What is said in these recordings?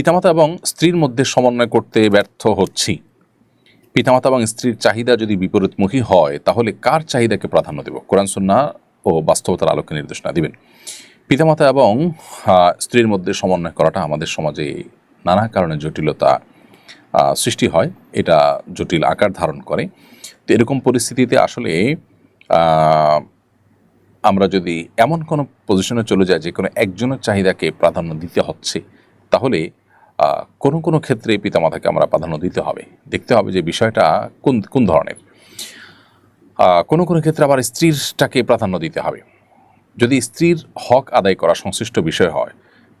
পিতামাতা এবং স্ত্রীর মধ্যে সমন্বয় করতে ব্যর্থ হচ্ছি। পিতামাতা এবং স্ত্রীর চাহিদা যদি বিপরীতমুখী হয়, তাহলে কার চাহিদাকে প্রাধান্য দেব? কোরআন, সুন্না ও বাস্তবতার আলোকে নির্দেশনা দিবেন। পিতামাতা এবং স্ত্রীর মধ্যে সমন্বয় করাটা আমাদের সমাজে নানা কারণে জটিলতা সৃষ্টি হয়। এটা জটিল আকার ধারণ করে। তো এরকম পরিস্থিতিতে আসলে আমরা যদি এমন কোনো পজিশনে চলে যাই যে কোনো একজনের চাহিদাকে প্রাধান্য দিতে হচ্ছে, তাহলে কোনো কোনো ক্ষেত্রে পিতামাতাকে আমরা প্রাধান্য দিতে হবে। দেখতে হবে যে বিষয়টা কোন কোন ধরনের। কোনো কোনো ক্ষেত্রে আবার স্ত্রীরটাকে প্রাধান্য দিতে হবে। যদি স্ত্রীর হক আদায় করা সংশ্লিষ্ট বিষয় হয়,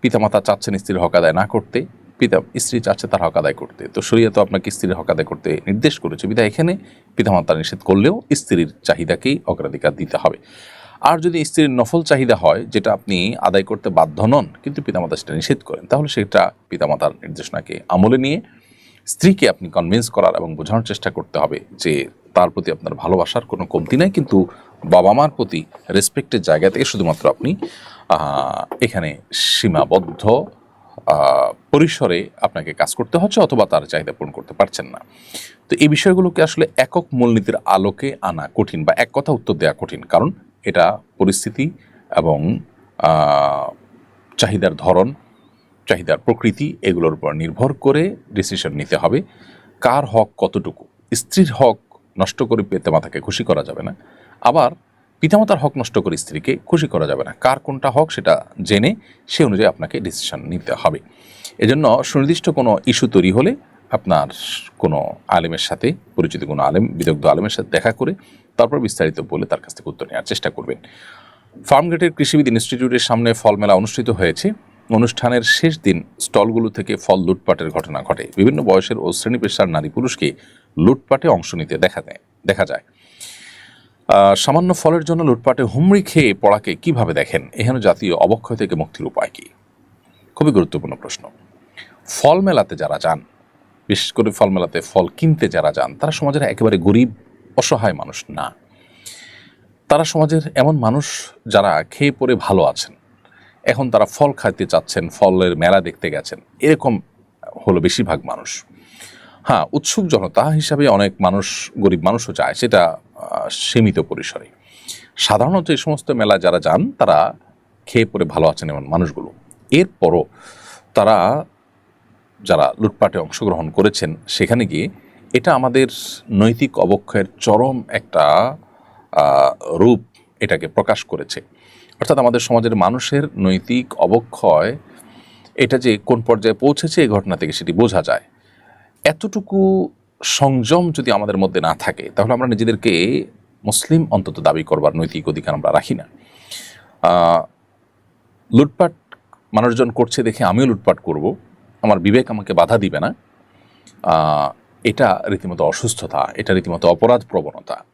পিতামাতা চাচ্ছেন স্ত্রীর হক আদায় না করতে, পিতা, স্ত্রী চাচ্ছে তার হক আদায় করতে। তো শরীয়ত আপনাকে স্ত্রীর হক আদায় করতে নির্দেশ করেছে। বিধায় এখানে পিতামাতা নিষেধ করলেও স্ত্রীর চাহিদাকেই অগ্রাধিকার দিতে হবে। আর যদি স্ত্রীর নফল চাহিদা হয়, যেটা আপনি আদায় করতে বাধ্য নন, কিন্তু পিতামাতা সেটা নিষেধ করেন, তাহলে সেটা পিতামাতার নির্দেশনাকে আমলে নিয়ে স্ত্রীকে আপনি কনভিন্স করার এবং বোঝানোর চেষ্টা করতে হবে যে তার প্রতি আপনার ভালোবাসার কোনো কমতি নাই, কিন্তু বাবা মার প্রতি রেসপেক্টের জায়গা থেকে শুধুমাত্র আপনি এখানে সীমাবদ্ধ পরিসরে আপনাকে কাজ করতে হচ্ছে অথবা তার চাহিদা পূরণ করতে পারছেন না। তো এই বিষয়গুলোকে আসলে একক মূলনীতির আলোকে আনা কঠিন বা এক কথা উত্তর দেওয়া কঠিন, কারণ এটা পরিস্থিতি এবং চাহিদার ধরন, চাহিদার প্রকৃতি এগুলোর উপর নির্ভর করে ডিসিশন নিতে হবে। কার হক কতটুকু? স্ত্রীর হক নষ্ট করে পিতামাতাকে খুশি করা যাবে না। আবার পিতামাতার হক নষ্ট করে স্ত্রীকে খুশি করা যাবে না। কার কোনটা হক সেটা জেনে সে অনুযায়ী আপনাকে ডিসিশন নিতে হবে। এজন্য সুনির্দিষ্ট কোনো ইস্যু তৈরি হলে আপনার কোনো আলেমের সাথে, পরিচিত কোনো আলেম, বিদগ্ধ আলেমের সাথে দেখা করে তারপর বিস্তারিত বলে তার কাছ থেকে উত্তর নেওয়ার চেষ্টা করবেন। ফার্মগেটের কৃষিবিদ ইনস্টিটিউটের সামনে ফল মেলা অনুষ্ঠিত হয়েছে। অনুষ্ঠানের শেষ দিন স্টলগুলো থেকে ফল লুটপাটের ঘটনা ঘটে। বিভিন্ন বয়সের ও শ্রেণি পেশার নারী পুরুষকে লুটপাটে অংশ নিতে দেখা দেয়, দেখা যায়। সামান্য ফলের জন্য লুটপাটে হুমড়ি খেয়ে পড়াকে কীভাবে দেখেন? এখানে জাতীয় অবক্ষয় থেকে মুক্তির উপায় কি? খুবই গুরুত্বপূর্ণ প্রশ্ন। ফল মেলাতে যারা যান বিশেষ করে ফল মেলাতে ফল কিনতে যারা যান, তারা সমাজের একেবারে গরিব, অসহায় মানুষ না। তারা সমাজের এমন মানুষ যারা খেয়ে পরে ভালো আছেন। এখন তারা ফল খাইতে চাচ্ছেন, ফলের মেলা দেখতে গেছেন। এরকম হলো বেশিরভাগ মানুষ। হ্যাঁ উৎসুক জনতা হিসাবে অনেক মানুষ, গরিব মানুষও যায় সেটা সীমিত পরিসরে। সাধারণত এই সমস্ত মেলা যারা যান, তারা খেয়ে পরে ভালো আছেন এমন মানুষগুলো। এরপরও তারা যারা লুটপাটে অংশগ্রহণ করেছেন, সেখানে গিয়ে এটা আমাদের নৈতিক অবক্ষয়ের চরম একটা রূপ এটাকে প্রকাশ করেছে। অর্থাৎ আমাদের সমাজের মানুষের নৈতিক অবক্ষয়, এটা যে কোন পর্যায়ে পৌঁছেছে এই ঘটনা থেকে সেটি বোঝা যায়। এতটুকু সংযম যদি আমাদের মধ্যে না থাকে, তাহলে আমরা নিজেদেরকে মুসলিম অন্তত দাবি করবার নৈতিক অধিকার আমরা রাখি না। লুটপাট মানুষজন করছে দেখে আমিও লুটপাট করব। আমার বিবেক আমাকে বাধা দিবে না। এটা রীতিমতো অসুস্থতা, এটা রীতিমতো অপরাধ প্রবণতা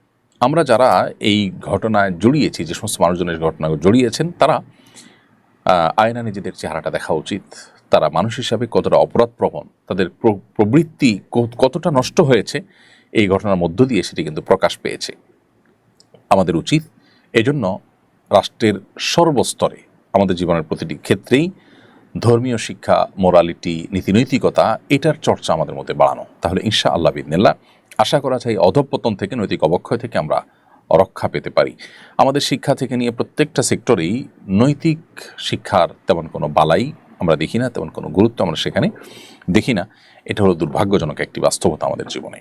আমরা যারা এই ঘটনায় জড়িয়েছি, যে সমস্ত মানুষজনের ঘটনা জড়িয়েছেন, তারা আয়না নিজেদের চেহারাটা দেখা উচিত। তারা মানুষ হিসাবে কতটা অপরাধ প্রবণ তাদের প্র- প্রবৃত্তি কতটা নষ্ট হয়েছে, এই ঘটনার মধ্য দিয়ে সেটি কিন্তু প্রকাশ পেয়েছে। আমাদের উচিত এজন্য রাষ্ট্রের সর্বস্তরে, আমাদের জীবনের প্রতিটি ক্ষেত্রেই ধর্মীয় শিক্ষা মোরালিটি নীতিনৈতিকতা, এটার চর্চা আমাদের মধ্যে বাড়ানো। তাহলে ঈশা আল্লাহ বিদিনাল্লাহ আশা করা যায় অধঃপতন থেকে, নৈতিক অবক্ষয় থেকে আমরা রক্ষা পেতে পারি। আমাদের শিক্ষা থেকে নিয়ে প্রত্যেকটা সেক্টরেই নৈতিক শিক্ষার তেমন কোনো বালাই আমরা দেখি না, তেমন কোনো গুরুত্ব আমরা সেখানে দেখি না। এটা হলো দুর্ভাগ্যজনক একটি বাস্তবতা আমাদের জীবনে।